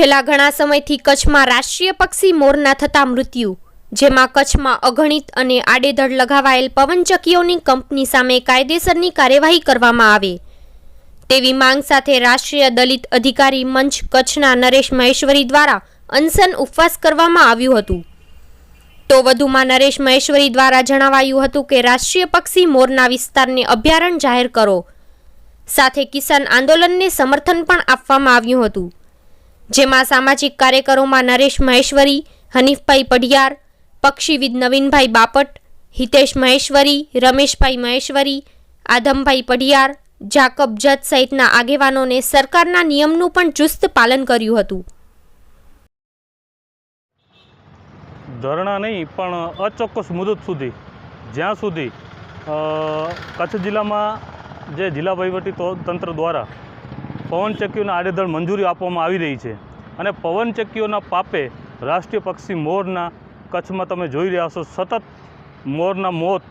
છેલ્લા ઘણા સમયથી કચ્છમાં રાષ્ટ્રીય પક્ષી મોરના થતા મૃત્યુ, જેમાં કચ્છમાં અગણિત અને આડેધડ લગાવાયેલ પવનચક્કીઓની કંપની સામે કાયદેસરની કાર્યવાહી કરવામાં આવે. તેવી માંગ સાથે રાષ્ટ્રીય દલિત અધિકારી મંચ કચ્છના નરેશ મહેશ્વરી દ્વારા અનશન ઉપવાસ કરવામાં આવ્યું હતું. તો વધુમાં નરેશ મહેશ્વરી દ્વારા જણાવાયું હતું કે, રાષ્ટ્રીય પક્ષી મોરના વિસ્તારને અભયારણ્ય જાહેર કરો. સાથે કિસાન આંદોલનને સમર્થન પણ આપવામાં આવ્યું હતું. જેમાં સામાજિક કાર્યકરોમાં નરેશ મહેશ્વરી, હનીફભાઈ પઢિયાર, પક્ષીવિદ નવીનભાઈ બાપટ, હિતેશ મહેશ્વરી, રમેશભાઈ મહેશ્વરી, આદમભાઈ પઢિયાર, જાકબ જત સહિતના આગેવાનોને સરકારના નિયમનું પણ ચુસ્ત પાલન કર્યું હતું. ધરણા નહીં, પણ અચોક્કસ મુદત સુધી, જ્યાં સુધી કચ્છ જિલ્લામાં જે જિલ્લા વહીવટી તંત્ર દ્વારા પવનચક્કીઓના આડેધડ મંજૂરી આપવામાં આવી રહી છે. અને પવનચક્કીઓના પાપે રાષ્ટ્રીય પક્ષી મોરના કચ્છમાં તમે જોઈ રહ્યા છો સતત મોરના મોત,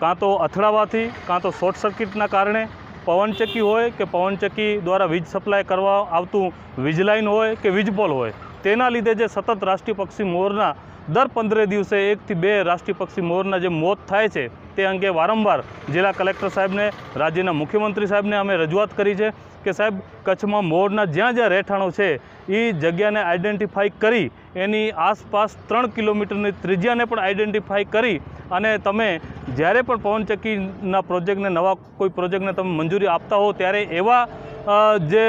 કાં તો અથડાવાથી, કાં તો શોર્ટ સર્કિટના કારણે પવનચક્કી હોય કે પવનચક્કી દ્વારા વીજ સપ્લાય કરવા આવતું વીજ હોય કે વીજપોલ હોય, તેના લીધે જે સતત રાષ્ટ્રીય પક્ષી મોરના દર પંદરે દિવસે એકથી બે રાષ્ટ્રીય પક્ષી મોરના જે મોત થાય છે, તે અંગે વારંવાર જિલ્લા કલેક્ટર સાહેબને, રાજ્યના મુખ્યમંત્રી સાહેબને અમે રજૂઆત કરી છે કે સાહેબ, કચ્છમાં મોરના જ્યાં જ્યાં રહેઠાણો છે એ જગ્યાને આઈડેન્ટિફાઈ કરી, એની આસપાસ ત્રણ કિલોમીટરની ત્રિજ્યાને પણ આઈડેન્ટિફાઈ કરી અને તમે જ્યારે પણ પવનચક્કીના પ્રોજેક્ટને નવા કોઈ પ્રોજેક્ટને તમે મંજૂરી આપતા હો ત્યારે એવા જે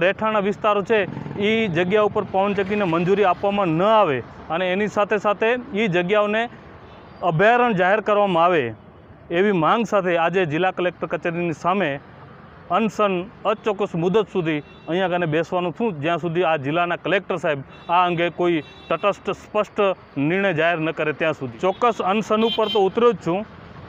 રહેઠાણા વિસ્તારો છે એ જગ્યા ઉપર પવનચક્કીને મંજૂરી આપવામાં ન આવે અને એની સાથે સાથે એ જગ્યાઓને અભયારણ્ય જાહેર કરવામાં આવે એવી માંગ સાથે આજે જિલ્લા કલેક્ટર કચેરીની સામે અનશન, અચોક્કસ મુદત સુધી અહીંયા કને બેસવાનું છું જ્યાં સુધી આ જિલ્લાના કલેક્ટર સાહેબ આ અંગે કોઈ તટસ્થ, સ્પષ્ટ નિર્ણય જાહેર ન કરે ત્યાં સુધી. ચોક્કસ અનશન ઉપર તો ઉતર્યો જ છું.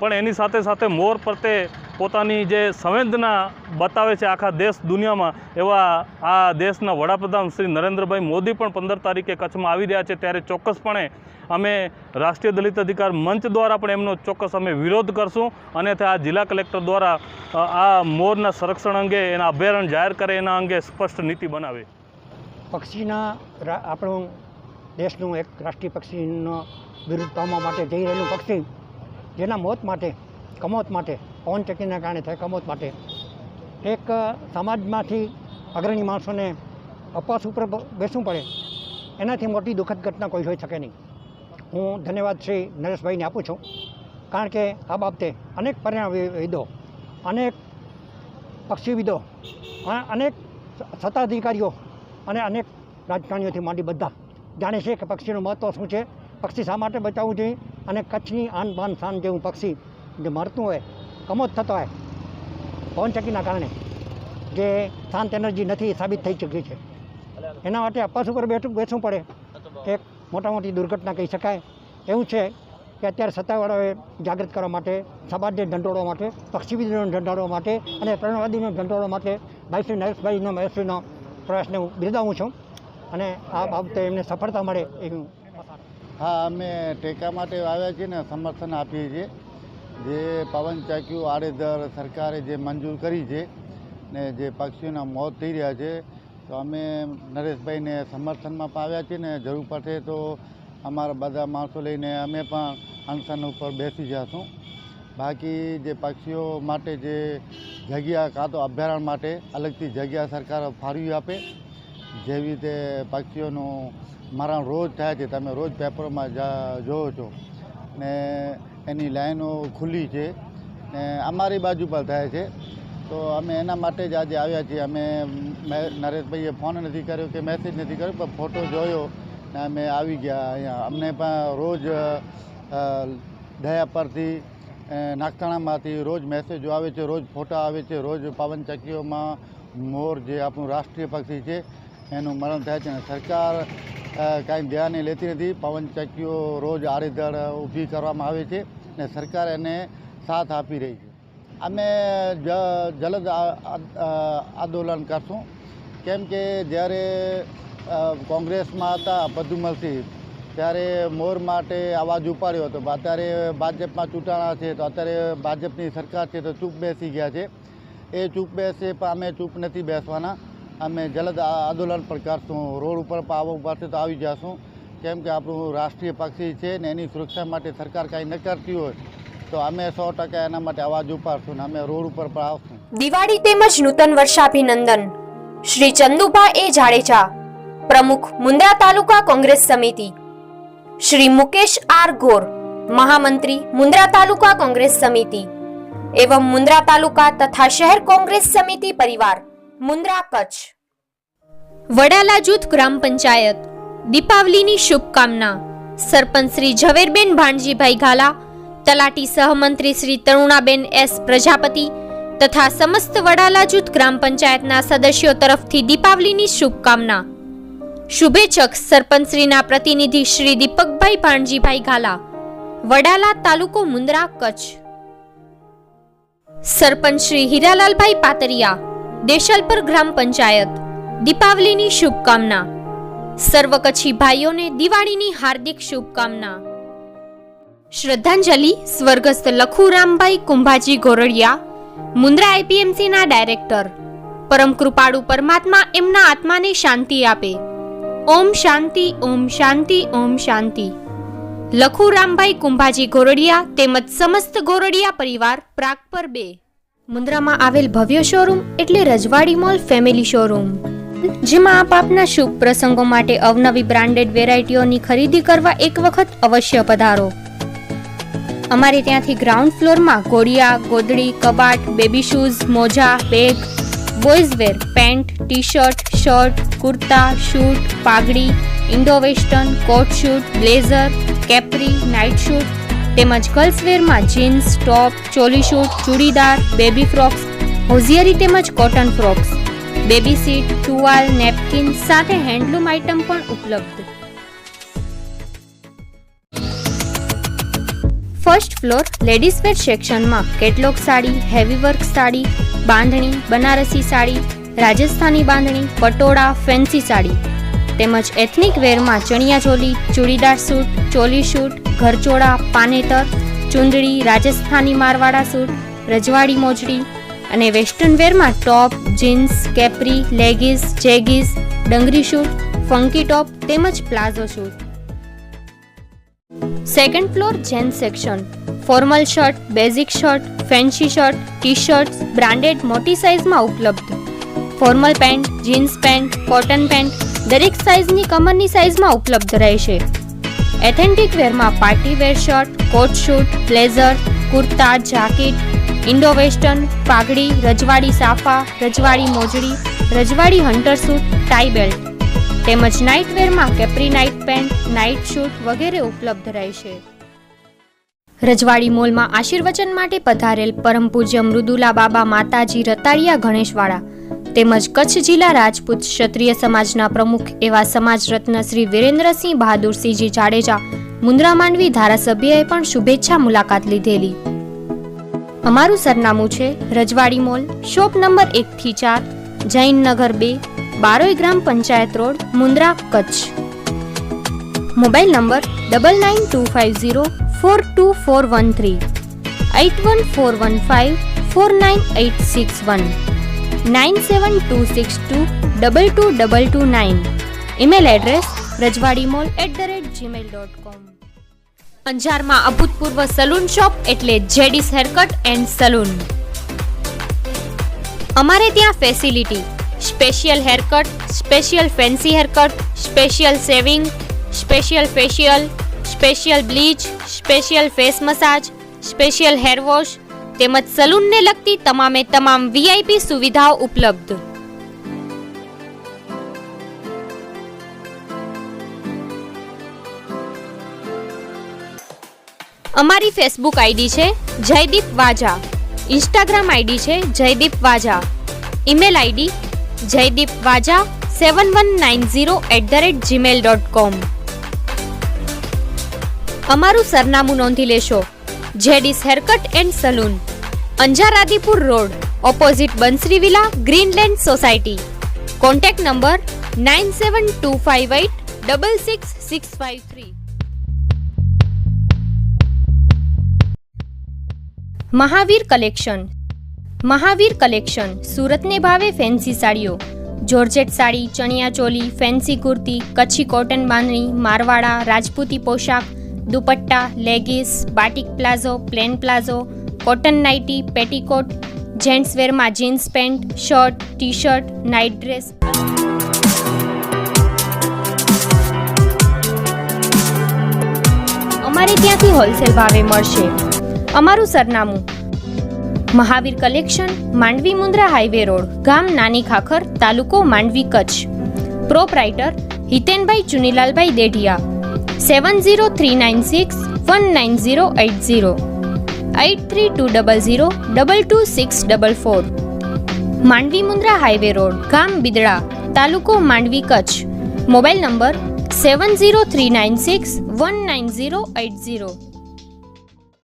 પણ એની સાથે સાથે મોર પ્રત્યે પોતાની જે સંવેદના બતાવે છે આખા દેશ દુનિયામાં, એવા આ દેશના વડાપ્રધાન શ્રી નરેન્દ્રભાઈ મોદી પણ પંદર તારીખે કચ્છમાં આવી રહ્યા છે. ત્યારે ચોક્કસપણે અમે રાષ્ટ્રીય દલિત અધિકાર મંચ દ્વારા પણ એમનો ચોક્કસ અમે વિરોધ કરશું અને આ જિલ્લા કલેક્ટર દ્વારા આ મોરના સંરક્ષણ અંગે, એના અભયારણ્ય જાહેર કરે, એના અંગે સ્પષ્ટ નીતિ બનાવે. પક્ષીના આપણું દેશનું એક રાષ્ટ્રીય પક્ષીનો વિરુદ્ધ પામવા માટે જઈ રહેલું પક્ષી જેના મોત માટે, કમોત માટે પવનચક્કીના કારણે થાય કમોત માટે, એક સમાજમાંથી અગ્રણી માણસોને અપવાસ ઉપર બેસવું પડે. એનાથી મોટી દુઃખદ ઘટના કોઈ હોઈ શકે નહીં. હું ધન્યવાદ શ્રી નરેશભાઈને આપું છું. કારણ કે આ બાબતે અનેક પરિણામવિદો, અનેક પક્ષીવિદો અનેક સત્તાધિકારીઓ અને અનેક રાજકારણીઓથી માંડી બધા જાણે છે કે પક્ષીનું મહત્ત્વ શું છે? પક્ષી શા માટે બચાવવું જોઈએ? અને કચ્છની આન બાન શાન જેવું પક્ષી જે મરતું હોય કમોત થતો હોય પવનચક્કીના કારણે જે શાંત એનર્જી નથી સાબિત થઈ ચૂકી છે. એના માટે અપાસ ઉપર બેઠું, બેસવું પડે. એક મોટા મોટી દુર્ઘટના કહી શકાય. એવું છે કે અત્યારે સત્તાવાળાઓએ જાગૃત કરવા માટે સમાજને ઢંઢોળવા માટે, પક્ષીવિદોને ઢંઢોળવા માટે અને પ્રાણવાદીને ઢંઢોળવા માટે ભાઈ નરેશભાઈનો મહેશ્રીનો પ્રયાસને હું બિરદાવું છું. અને આ બાબતે એમને સફળતા મળે હા અમે ટેકા માટે આવ્યા છીએ ને સમર્થન આપીએ છીએ. જે પવન ચાક્યું આડેધર સરકારે જે મંજૂર કરી છે ને જે પક્ષીઓના મોત થઈ રહ્યા છે, તો અમે નરેશભાઈને સમર્થનમાં પણ આવ્યા છીએ ને જરૂર પડશે તો અમારા બધા માણસો લઈને અમે પણ અનશન ઉપર બેસી જશું બાકી જે પક્ષીઓ માટે જે જગ્યા કાં તો અભયારણ્ય માટે અલગથી જગ્યા સરકાર ફાળવી આપે જેવી રીતે પક્ષીઓનું મરણ રોજ થાય છે, તમે રોજ પેપરમાં જોવો છો. ને એની લાઈનો ખુલ્લી છે. ને અમારી બાજુ પર થાય છે. તો અમે એના માટે જ આજે આવ્યા છીએ. અમે નરેશભાઈએ ફોન નથી કર્યો કે મેસેજ નથી કર્યો, પણ ફોટો જોયો ને અમે આવી ગયા અહીંયા. અમને પણ રોજ દયા પરથી નાગતાણામાંથી રોજ મેસેજો આવે છે, રોજ ફોટા આવે છે, રોજ પવનચક્કીઓમાં મોર જે આપણું રાષ્ટ્રીય પક્ષી છે એનું મરણ થાય છે અને સરકાર કાંઈ ધ્યાન લેતી નથી. પવનચક્કીઓ રોજ આડેધડ ઊભી કરવામાં આવે છે ને સરકાર એને સાથ આપી રહી છે. અમે જલદ આંદોલન કરશું. કેમ કે જ્યારે કોંગ્રેસમાં હતા પદુમલસિંહ ત્યારે મોર માટે અવાજ ઉપાડ્યો હતો. અત્યારે ભાજપમાં ચૂંટાણા છે, તો અત્યારે ભાજપની સરકાર છે, તો ચૂપ બેસી ગયા છે. એ ચૂપ બેસે, પણ અમે ચૂપ નથી બેસવાના. અમે જલદ આંદોલન પણ કરશું. રોડ ઉપર આવવા પાસે તો આવી જશું. કેમ કે આપણું રાષ્ટ્રીય પક્ષી છે ને એની સુરક્ષા માટે સરકાર કાંઈ ન કરતી હોય તો અમે સો ટકા એના માટે અવાજ ઉપાડશું ને અમે રોડ ઉપર પણ આવશું. દિવાળી તેમજ નૂતન વર્ષાભિનંદન. શ્રી ચંદુભા એ જાડેજા, પ્રમુખ મુંદ્રા તાલુકા કોંગ્રેસ સમિતિ. શ્રી મુકેશ આર ગોર, મહામંત્રી મુંદ્રા તાલુકા કોંગ્રેસ સમિતિ. એવં મુંદ્રા તાલુકા તથા શહેર કોંગ્રેસ સમિતિ પરિવાર. મુંદ્રા કચ્છ. વડાલા જૂથ ગ્રામ પંચાયત, દીપાવલીની શુભકામના. સરપંચ શ્રી ઝવેરબેન ભાણજીભાઈ ઘાલા તલાટી સહમંત્રી શ્રી તરુણાબેન એસ પ્રજાપતિ તથા સમસ્ત વડાલા જૂથ ગ્રામ પંચાયતના સદસ્યો તરફથી દીપાવલીની શુભકામના. શુભેચ્છક સરપંચશ્રીના પ્રતિનિધિ શ્રી દીપકભાઈ ભાણજીભાઈ ઘાલા વડાલા તાલુકો મુંદ્રા કચ્છ. સરપંચ શ્રી હીરાલાલભાઈ પાતરિયા દેશલપર ગ્રામ પંચાયત, દીપાવલીની શુભકામના. સર્વ કચ્છી ભાઈઓને દિવાળીની હાર્દિક શુભકામના. શ્રદ્ધાંજલિ સ્વર્ગસ્થ લખુરામભાઈ કુંભાજી ગોરડિયા, મુન્દ્રા આઈપીએમસીના ડાયરેક્ટર. પરમ કૃપાળુ પરમાત્મા એમના આત્માને શાંતિ આપે. ઓમ શાંતિ ઓમ શાંતિ ઓમ શાંતિ. લખુરામભાઈ કુંભાજી ગોરડિયા તેમજ સમસ્ત ગોરડિયા પરિવાર પ્રાગ પર બે. મુન્દ્રામાં આવેલ ભવ્ય શોરૂમ એટલે રજવાડી મોલ ફેમિલી શોરૂમ જેમાં આપ આપના શુભ પ્રસંગો માટે અવનવી બ્રાન્ડેડ વેરાયટીઓની ખરીદી કરવા એક વખત અવશ્ય પધારો. અમારે ત્યાંથી ગ્રાઉન્ડ ફ્લોરમાં ઘોડિયા ગોદડી, કબાટ બેબી શૂઝ મોજા bag boys wear pant T shirt shirt kurta suit પાઘડી Indo western coat suit blazer capri night suit તેમજ ગર્લ્સવેરમાં jeans, top, choli suit, churidar, baby frocks, hosiery તેમજ કોટન ફ્રોક્સ. બેબી સીટ, ટુવાલ, napkin સાથે handloom item પણ ઉપલબ્ધ. First floor ladies wear સેક્શનમાં કેટલોક sari, heavy work sari, bandhani, Banarasi sari, Rajasthani bandhani, patola, fancy sari. તેમજ ethnic વેરમાં chaniya choli churidar suit, choli suit, ઘરચોળા, પાનેતર, ચુંદડી, રાજસ્થાની મારવાડા સૂટ, રજવાડી મોજડી અને western વેરમાં top jeans capri leggings jeggings dungaree suit funky top તેમજ palazzo suit second floor gents section formal shirt basic shirt fancy shirt T shirts branded મોટી સાઇઝમાં ઉપલબ્ધ. Formal pant jeans pant cotton pant દરેક સાઇઝની કમરની સાઇઝમાં ઉપલબ્ધ રહેશે. Authentic વેરમાં party wear shirt coat suit blazer kurta jacket Indo western પાઘડી, રજવાડી સાફા, રજવાડી મોજડી, રજવાડી હન્ટર સૂટ ટાઈ બેલ્ટ તેમજ night વેરમાં capri night pant night suit વગેરે ઉપલબ્ધ રહેશે. રજવાડી મોલમાં આશીર્વચન માટે પધારેલ પરમ પૂજ્ય મૃદુલા બાબા માતાજી રતાળિયા ગણેશવાળા. તેમજ કચ્છ જિલ્લા રાજપૂત ક્ષત્રિય સમાજના પ્રમુખ એવા સમાજ રત્ન શ્રી વિરેન્દ્રસિંહ બહાદુરસિંહજી જાડેજા મુન્દ્રા માંડવી ધારાસભ્યએ પણ શુભેચ્છા મુલાકાત લીધેલી. અમારું સરનામું છે રજવાડી મોલ, શોપ નંબર એક થી ચાર, જૈનનગર બે, Baroi Gram Panchayat road, Mundra, Kutch. Mobile number double nine two five zero four two four one three eight one four one five four nine eight six one nine seven two six two double two double two nine email address Rajwadi mall at the rate Gmail dot com અંજારમાં અભૂતપૂર્વ salon shop એટલે જેડીસ haircut and salon. અમારે ત્યાં facility special haircut special fancy haircut special shaving special facial special bleach special face massage special hair wash તેમજ સલૂનને લગતી તમામે તમામ વીઆઈપી સુવિધાઓ ઉપલબ્ધ. અમારી ફેસબુક આઈડી છે જયદીપ વાજા. ઇન્સ્ટાગ્રામ આઈડી છે Jaydeep Vaja. Email ID Jaydeep Vaja seven one nine zero at the rate Gmail dot com અમારું સરનામું નોંધી લેશો. JD's haircut and salon. Anjar Adipur road opposite Bansari villa Greenland society contact number nine seven two five eight double six six five three Mahavir collection. Mahavir collection, સુરતને ભાવે fancy સાડીઓ. Georgette sari, chaniya choli fancy kurti, Kutchi cotton bandhani, Marwada, Rajputi પોશાક, dupatta leggings batik palazzo plain palazzo cotton nightie, petticoat, gents વેરમાં jeans pant, shirt T shirt night dress. અમારે ત્યાંથી wholesale ભાવે મળશે. અમારું સરનામું. Mahavir collection, Mandvi Mundra highway road, ગામ નાની ખાખર, તાલુકો Mandvi Kutch. Proprietor, Hitenbhai Chunilalbhai Dedhia. Seven zero three nine six one nine zero eight zero. Eight three two double zero double two six double four Mandvi Mundra highway road ગામ બિદડા તાલુકો Mandvi Kutch mobile number seven zero three nine six one nine zero eight zero